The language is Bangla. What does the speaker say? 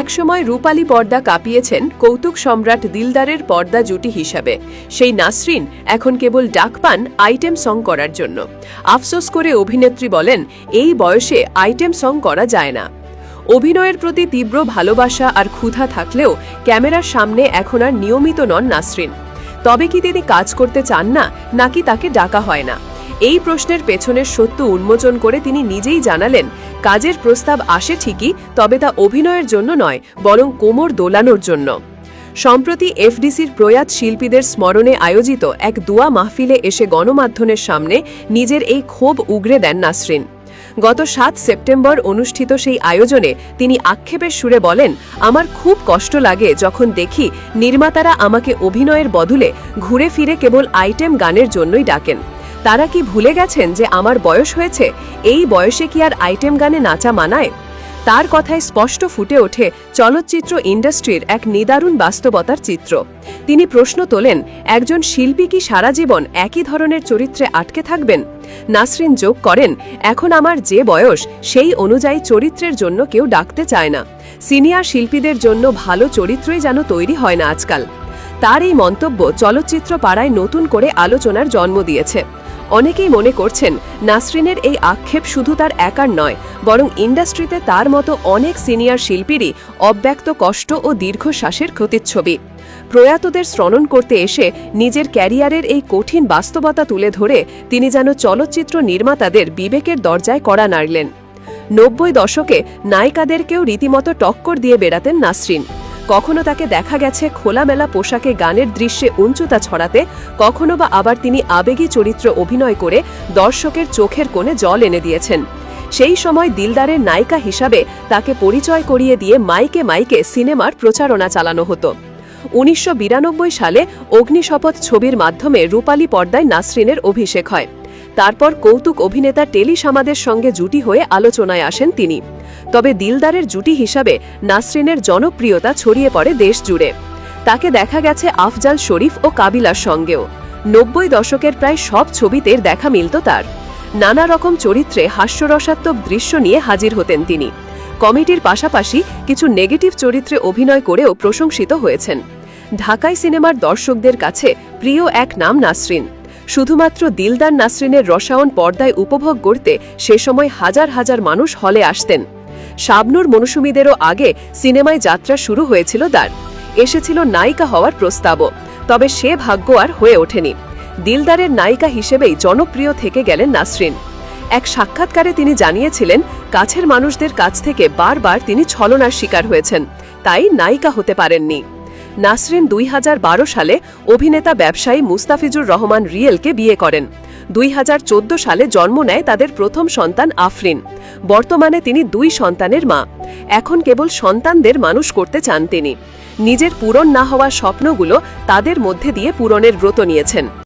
একসময় রূপালী পর্দা কাঁপিয়েছেন কৌতুক সম্রাট দিলদারের পর্দা জুটি হিসাবে। সেই নাসরিন এখন কেবল ডাক পান আইটেম সং করার জন্য। আফসোস করে অভিনেত্রী বলেন, এই বয়সে আইটেম সং করা যায় না। অভিনয়ের প্রতি তীব্র ভালোবাসা আর ক্ষুধা থাকলেও ক্যামেরার সামনে এখন আর নিয়মিত নন নাসরিন। তবে কি তিনি কাজ করতে চান না, নাকি তাকে ডাকা হয় না? এই প্রশ্নের পেছনের সত্য উন্মোচন করে তিনি নিজেই জানালেন, কাজের প্রস্তাব আসে ঠিকই, তবে তা অভিনয়ের জন্য নয়, বরং কোমর দোলানোর জন্য। সম্প্রতি এফডিসির প্রয়াত শিল্পীদের স্মরণে আয়োজিত এক দুয়া মাহফিলে এসে গণমাধ্যমের সামনে নিজের এই ক্ষোভ উগরে দেন নাসরিন। গত সাত সেপ্টেম্বর অনুষ্ঠিত সেই আয়োজনে তিনি আক্ষেপের সুরে বলেন, আমার খুব কষ্ট লাগে যখন দেখি নির্মাতারা আমাকে অভিনয়ের বদলে ঘুরে ফিরে কেবল আইটেম গানের জন্যই ডাকেন। তারা কি ভুলে গেছেন যে আমার বয়স হয়েছে? এই বয়সে কি আর আইটেম গানে নাচা মানায়? তার কথায় স্পষ্ট ফুটে ওঠে চলচ্চিত্র ইন্ডাস্ট্রির এক নিদারুণ বাস্তবতার চিত্র। তিনি প্রশ্ন তোলেন, একজন শিল্পী কি সারা জীবন একই ধরনের চরিত্রে আটকে থাকবেন? নাসরিন যোগ করেন, এখন আমার যে বয়স, সেই অনুযায়ী চরিত্রের জন্য কেউ ডাকতে চায় না। সিনিয়র শিল্পীদের জন্য ভালো চরিত্রই যেন তৈরি হয় না আজকাল। তার এই মন্তব্য চলচ্চিত্র পাড়ায় নতুন করে আলোচনার জন্ম দিয়েছে। অনেকেই মনে করছেন নাসরিনের এই আক্ষেপ শুধু তার একার নয়, বরং ইন্ডাস্ট্রিতে তার মতো অনেক সিনিয়র শিল্পীরই অব্যক্ত কষ্ট ও দীর্ঘশ্বাসের প্রতিচ্ছবি। প্রয়াতদের শ্রণন করতে এসে নিজের ক্যারিয়ারের এই কঠিন বাস্তবতা তুলে ধরে তিনি যেন চলচ্চিত্র নির্মাতাদের বিবেকের দরজায় কড়া নাড়লেন। নব্বই দশকে নায়িকাদেরকেও রীতিমতো টক্কর দিয়ে বেড়াতেন নাসরিন। কখনো তাকে দেখা গেছে খোলামেলা পোশাকে গানের দৃশ্যে উঞ্চতা ছড়াতে, কখনো বা আবার তিনি আবেগী চরিত্র অভিনয় করে দর্শকের চোখের কোণে জল এনে দিয়েছেন। সেই সময় দিলদারের নায়িকা হিসাবে তাকে পরিচয় করিয়ে দিয়ে মাইকে মাইকে সিনেমার প্রচারণা চালানো হতো। উনিশশো বিরানব্বই সালে অগ্নিশপথ ছবির মাধ্যমে রূপালী পর্দায় নাসরিনের অভিষেক হয়। তারপর কৌতুক অভিনেতা টেলি সামাদের সঙ্গে জুটি হয়ে আলোচনায় আসেন তিনি। তবে দিলদারের জুটি হিসাবে নাসরিনের জনপ্রিয়তা ছড়িয়ে পড়ে দেশ জুড়ে তাকে দেখা গেছে আফজাল শরীফ ও কাবিলার সঙ্গেও। নব্বই দশকের প্রায় সব ছবিতে দেখা মিলত তার। নানা রকম চরিত্রে হাস্যরসাত্মক দৃশ্য নিয়ে হাজির হতেন তিনি। কমেডির পাশাপাশি কিছু নেগেটিভ চরিত্রে অভিনয় করেও প্রশংসিত হয়েছেন। ঢাকাই সিনেমার দর্শকদের কাছে প্রিয় এক নাম নাসরিন। শুধুমাত্র দিলদার নাসরিনের রসায়ন পর্দায় উপভোগ করতে সে সময় হাজার হাজার মানুষ হলে আসতেন। শাবনুর মৌসুমীদেরও আগে সিনেমায় যাত্রা শুরু হয়েছিল তার। এসেছিল নায়িকা হওয়ার প্রস্তাবও, তবে সে ভাগ্য আর হয়ে ওঠেনি। দিলদারের নায়িকা হিসেবেই জনপ্রিয় থেকে গেলেন নাসরিন। এক সাক্ষাৎকারে তিনি জানিয়েছিলেন, কাছের মানুষদের কাছ থেকে বারবার তিনি ছলনার শিকার হয়েছেন, তাই নায়িকা হতে পারেননি। নাসরিন দুই হাজার বারো সালে অভিনেতা ব্যবসায়ী মুস্তাফিজুর রহমান রিয়েলকে বিয়ে করেন। দুই হাজার চোদ্দ সালে জন্ম নেয় তাদের প্রথম সন্তান আফরিন। বর্তমানে তিনি দুই সন্তানের মা। এখন কেবল সন্তানদের মানুষ করতে চান তিনি। নিজের পূরণ না হওয়া স্বপ্নগুলো তাদের মধ্যে দিয়ে পূরণের ব্রত নিয়েছেন।